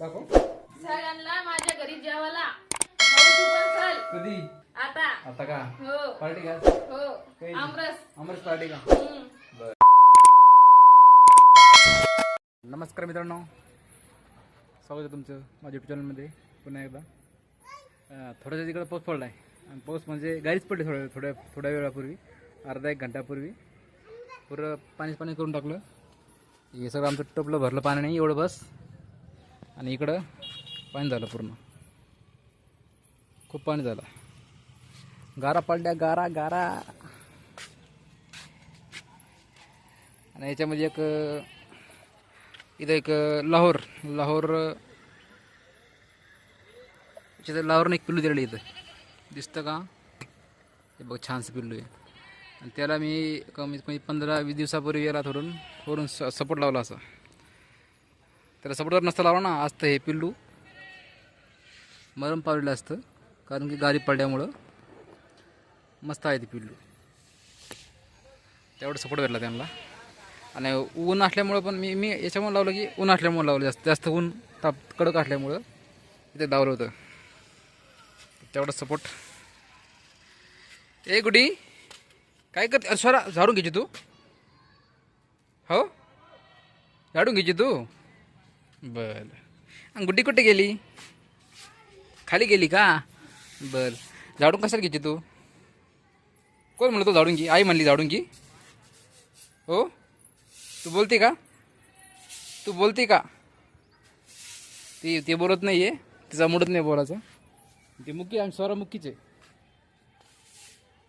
दाखव. सगळ्यांना माझ्या घरी जेवायला. भाऊ तू पण चल कधी? आता. आता का? हो. पार्टी का? हो. काही? आमरस. अमरच पार्टी का? हम्म. नमस्कार मित्रांनो. स्वागत आहे तुमचं माझ्या युट्यूब चॅनलमध्ये पुन्हा एकदा. अं, थोड्यासा तिकडं पाऊस पडला आहे आणि पाऊस म्हणजे गाडीच पडली थोड्या थोड्या थोड्या वेळापूर्वी. अर्धा एक घंटापूर्वी. पुरं पाणी पाणी करून टाकलं. हे सगळं आमचं टपलं भरलं पाण्याने. एवढं बस. आणि इकडं पाणी झालं पूर्ण. खूप पाणी झालं. गारा पडल्या गारा गारा. आणि याच्यामध्ये एक इथं एक लाहोर लाहोर लाहोरने याच्यात एक पिल्लू दिलेलं इथं. दिसतं का? हे बघ छानसं पिल्लू आहे. आणि त्याला मी कमीत कमी पंधरा वीस दिवसापूर्वी याला थोडून वरून स सपोर्ट लावला असा. त्याला सपोर्टवर नसता लावला ना असतं हे पिल्लू. मरम पावलेलं असतं कारण की गाडी पडल्यामुळं मस्त आहे ते पिल्लू. तेवढं सपोर्ट भेटला त्यांना. आणि ऊन असल्यामुळं पण मी मी याच्यामुळे लावलं की ऊन असल्यामुळं लावलं जास्त जास्त ऊन ताप कडक असल्यामुळं इथे लावलं होतं. तेवढं सपोर्ट ए गुडी काय करते? स्वरा झाडून घ्यायची तू. हो? झाडून घ्यायची तू. बरं. गुड्डी कुठे गेली? खाली गेली का? बरं. झाडून कशाला घ्यायची तू? कोण म्हणलं तो झाडून घे? आई म्हणली झाडून घे. हो? तू बोलते का? तू बोलते का? ती ते बोलत नाही आहे तिचा मुडत नाही बोलायचं. ती मुक्की आम्ही स्वरा मुक्कीचे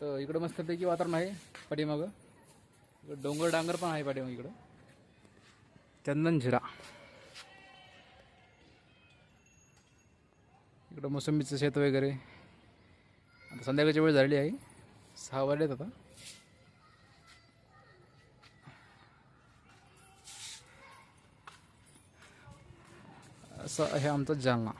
तर इकडं मस्तपैकी वातावरण आहे पाठीमागं. इकडं डोंगर डांगर पण आहे पाठीमागं इकडं. चंदन झिरा इकडं मोसंबीचं शेत वगैरे. आता संध्याकाळची वेळ झालेली आहे. सहा वाजलेत आता. असं आहे आमचं जालना.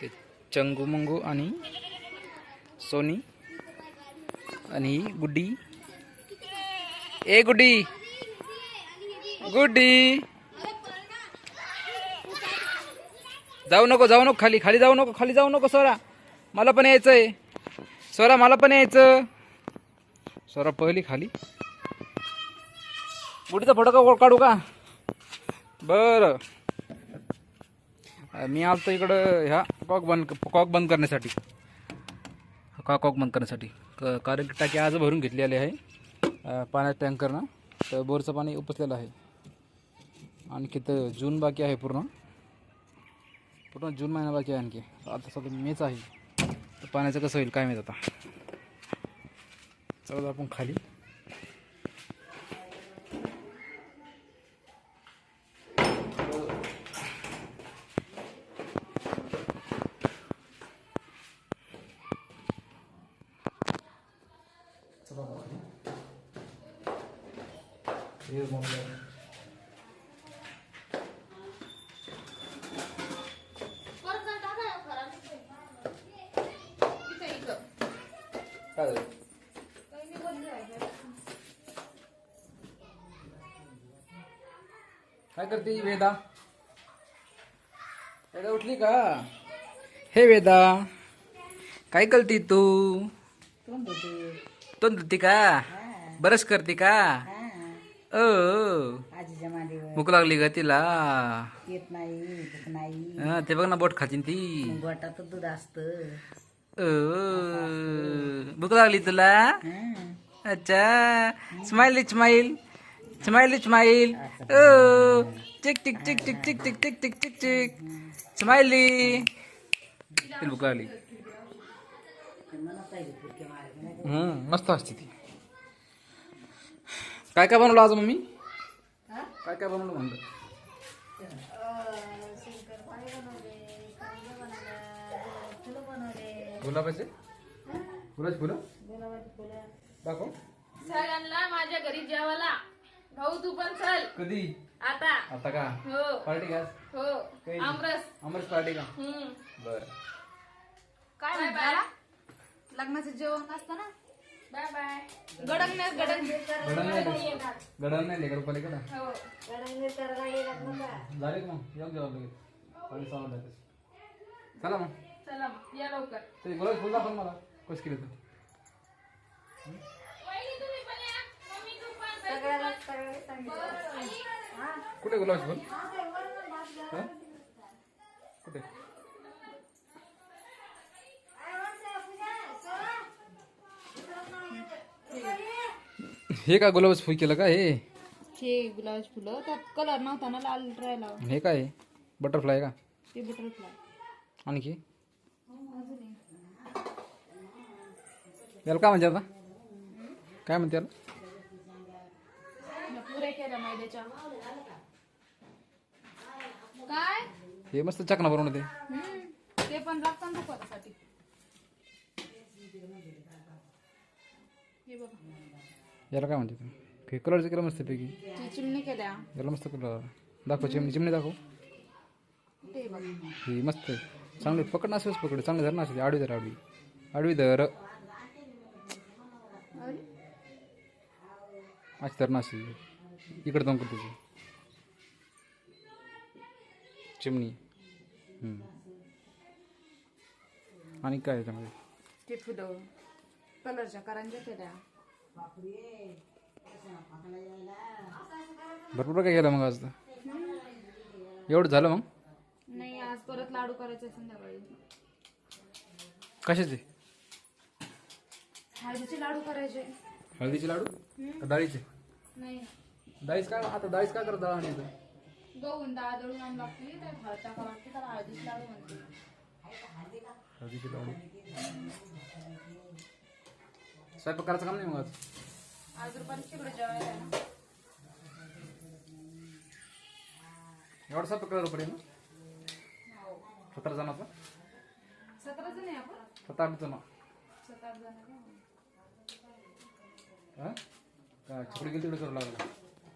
ते चंगू मंगू आणि सोनी आणि गुड्डी. ए गुड्डी! गुडी जाऊ नको जाऊ नको खाली खाली जाऊ नको खाली जाऊ नको सोरा. मला पण यायचंय. सोरा मला पण यायचं. सोरा पहिली खाली. गुडीचा फोटो का काढू का? बरं. मी आलतो इकडं ह्या कॉक बंद कॉक बंद करण्यासाठी. का कॉक बंद करण्यासाठी? क- कारण की टाकी आज भरून घेतलेली आहे. अं, टँकरनं तर बोरचं पाणी उपसलेलं आहे. आणखी तर जून बाकी आहे पूर्ण. पूर्ण जून महिना बाकी आहे आणखी. आता सध्या मेच आहे. तर पाण्याचं कसं होईल काय माहीत आता. चला आपण खाली. चला आपण खाली. काय करते वेदा? वेदा उठली का? हे वेदा काय करते तू? तोंड धुते का? बरस करते का? ओ भूक लागली का तिला. येत नाही भूक नाही. हा, ते बघ ना बोट खातीन ती. गोटात दूध असतं. ओ भूक लागली तुला. अच्छा. Smile smile. स्माइल स्माइल ओ tick tick tick tick tick tick tick tick tick tick smiley लागली हम्म मस्त असते ती. काय काय बनवलं आज मम्मी? काय काय बनवलं म्हणलं? गुलाबाचे? गुलाबाची फुलं? दाखव. सगळ्यांना माझ्या घरी जेवायला. भाऊ तू पण चल. कधी? आता. आता का? हो. पार्टी का हो. काही? आमरस. अमरच पार्टी का? हम्म. बर. काय म्हणता. लग्नाचं जेवण असतं ना? Bye bye. गडंग नाही गडंग गडण नाही गडण नाही लेकर पलीकडं हो. झाले का मग? येऊन लगेच. साडे सहा वाजले चला मग. चला मग, या लवकर. ते गुलाब फुल दाखव ना मला. कस केलं तर. वहिनी, तुम्ही पण या. मम्मी, तू पण. कुठे गुलाब फुल? हा? कुठे? हे काय गुलाबच फुल केलं का हे? हे गुलाबाची फुलं. त्यात कलर नव्हता ना लाल राहिला. हे काय? बटरफ्लाय का? ते बटरफ्लाय आणखी? याला काय म्हणते आता? काय म्हणते याला? केल्या मैद्याच्या काय? हे मस्त चकना बनवून ते हम्म, ते पण लागतं ना दुपारासाठी. हे बघा. याला काय म्हणते ते? हे कलरचं केलं मस्त पैकी ती चिमणी केल्या. याला मस्त कलर दाखव चिमणी चिमणी दाखव. ते बघा. ही मस्त आहे. चांगली पकड नसेलच पकड. चांगली धर नसेल आडवी धर आडवी. आडवी धर. अरे. अशी धर नसेल इकडे जाऊन करते चिमणी. आणि काय याच्यामध्ये ते फुलं. कलरच्या करंज्या केल्या. भरपूर काय केलं मग आज एवढं झालं मग? नाही आज परत लाडू करायचे संध्याकाळी. कशाचे? हळदीचे लाडू करायचे. हळदीचे लाडू? डाळीचे? नाही. डाळीच काय आता डाळीच काय करत आणि गहून डाळ दळून आणून लागते त्यात हळद टाकावं लागते त्याला हळदीचे लाडू म्हणते हळदीचे लाडू स्वयंपाक करायचं काम नाही मग आज? आज रुपाली तिकडे जेवायला आहे ना. एवढा स्वयंपाक करायला पडेल ना? हो. सतरा जणाचा? सतरा जण आहे आपण? आठ जण. सात आठ जण आहे का? हा? चिकडी गेली तिकडे करू लागला.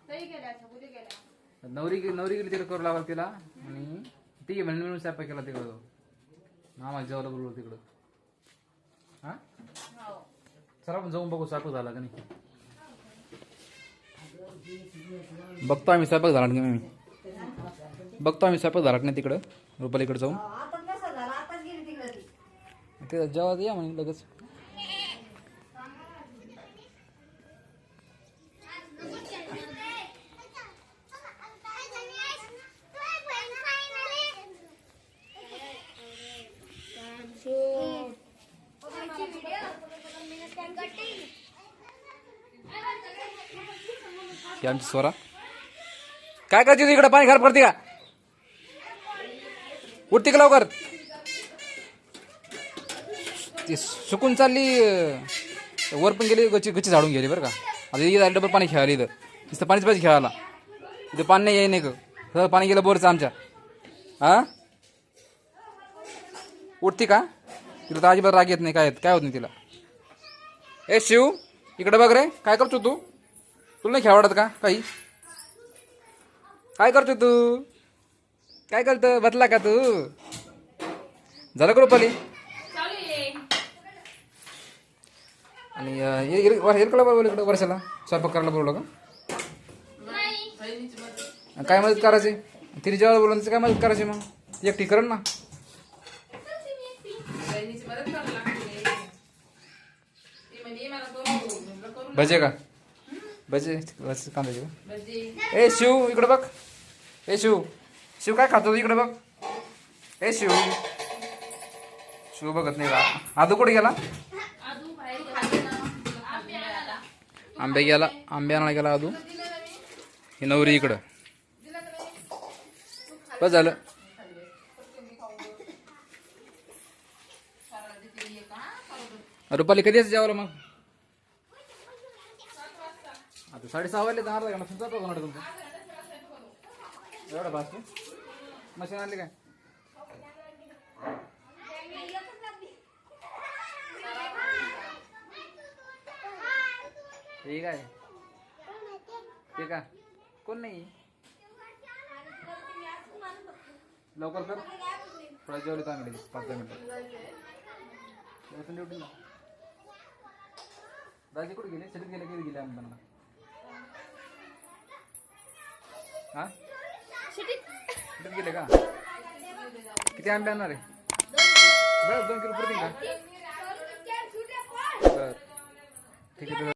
गेल्या गेल्या. नवरी गे- नवरी गेली तिकडे करू लागला तिला. आणि ती म्हणून मिळून स्वयंपाक केला तिकडं. मामा जेवायला बोलवलं तिकडं. हा? हो. चला आपण जाऊन बघू स्वयंपाक झाला का नाही. बघतो आम्ही स्वयंपाक झाला की नाही. बघतो आम्ही स्वयंपाक झाला की नाही तिकडं. रुपालीकडे जाऊन. ते. जेव्हा या म्हणे लगेच. ही आमची स्वरा. काय करते तू इकडे? पाणी खराब करते का? उठते का लवकर. ती सुकून चालली वर पण गेली गच्ची गच्ची झाडून गेली बरं का. आता इथे डबल पाणी खेळायला इथं. नुसतं पाणीच पाहिजे खेळायला. इथं पाणी नाही येई नाही का सगळं पाणी गेलं बोरचं आमच्या. हा उठते का? तिला तर अजिबात राग येत नाही काय काय होत नाही तिला. ए शिव इकडे बघ रे काय करतो तू? तुला नाही खेळावडत का? काही? काय करतो तू? काय करतो बदला का तू? झालं का रुपाली? चालू आहे आणि बोलवलं इकडं वर्षाला? स्वयंपाक करायला बोलवलं का? काय मदत करायची? तिने बोलवलं तिचं काय मदत करायची मग? ती एकटी करण ना. भजे का? भजे भजे कांद्याचे का ए शिव इकडे बघ. ए शिव. शिव काय खातो इकडे बघ. ए शिव. शिव बघत नाही का आदू कुठे गेला? आंबे गेला. आंबे आणायला गेला आदू. ही नवरी इकडं. बस झालं. रुपाली कधी यायचं जेवायला मग आता साडेसहा वाजले तर अर्धा घंटा तुमचा तो घंटा तुमचा. एवढा भास मशीन आणली काय? ठीक आहे. ते का कोण नाही? लवकर कर. थोडा जेवढे चांगले पाच दहा मिनिटं. ड्युटी दाजी कुठे गेले? शेतीत गेले किती गेले आंब्यांना हा शेतीत गेले का किती आंबे आणणार आहे बस दोन किलो पुरतील का बर ठीक आहे